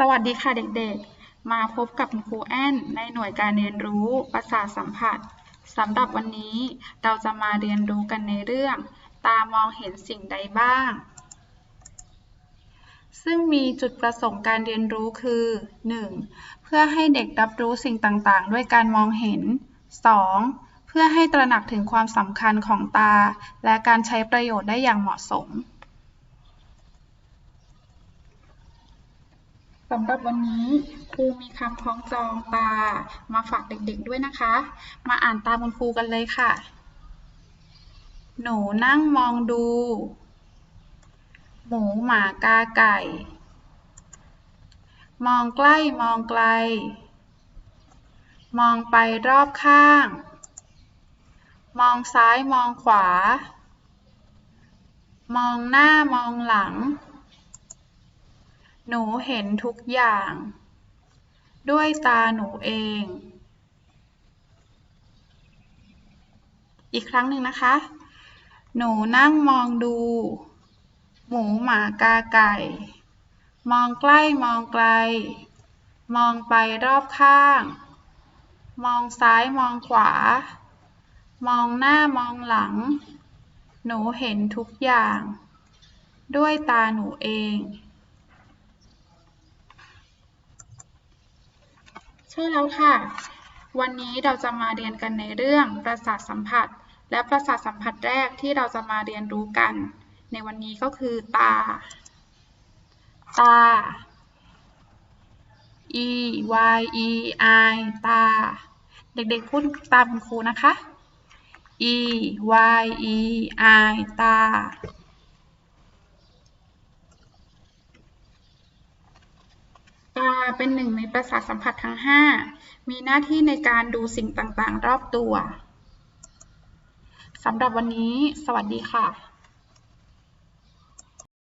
สวัสดีค่ะเด็กๆ มาพบกับครูแอนในหน่วยการเรียนรู้ประสาทสัมผัสสำหรับวันนี้เราจะมาเรียนรู้กันในเรื่อง ตามองเห็นสิ่งใดบ้าง ซึ่งมีจุดประสงค์การเรียนรู้คือ 1. เพื่อให้เด็กรับรู้สิ่งต่างๆ ด้วยการมองเห็น 2. เพื่อให้ตระหนักถึงความสำคัญของตา และการใช้ประโยชน์ได้อย่างเหมาะสม สำหรับวันนี้ครูมีคำคล้องจองตามาฝากเด็กๆด้วยนะคะ มาอ่านตามคุณครูกันเลยค่ะ หนูนั่งมองดู หมูหมากาไก่ มองใกล้มองไกล มองไปรอบข้าง มองซ้ายมองขวา มองหน้ามองหลัง หนูเห็นทุกอย่าง ด้วยตาหนูเอง อีกครั้งหนึ่งนะคะ หนูนั่งมองดู หมูหมากาไก่ มองใกล้มองไกล มองไปรอบข้าง มองซ้ายมองขวา มองหน้ามองหลัง หนูเห็นทุกอย่าง ด้วยตาหนูเอง ช่แล้วค่ะ วันนี้เราจะมาเรียนกันในเรื่องประสาทสัมผัส และประสาทสัมผัสแรกที่เราจะมาเรียนรู้กัน ในวันนี้ก็คือตา ตา e y e i ตา เด็กๆพูดตามคุณครูนะคะ e y e i ตาตา เป็นหนึ่งในประสาทสัมผัสทั้ง 5 มีหน้าที่ในการดูสิ่งต่างๆ รอบตัว สำหรับวันนี้ สวัสดีค่ะ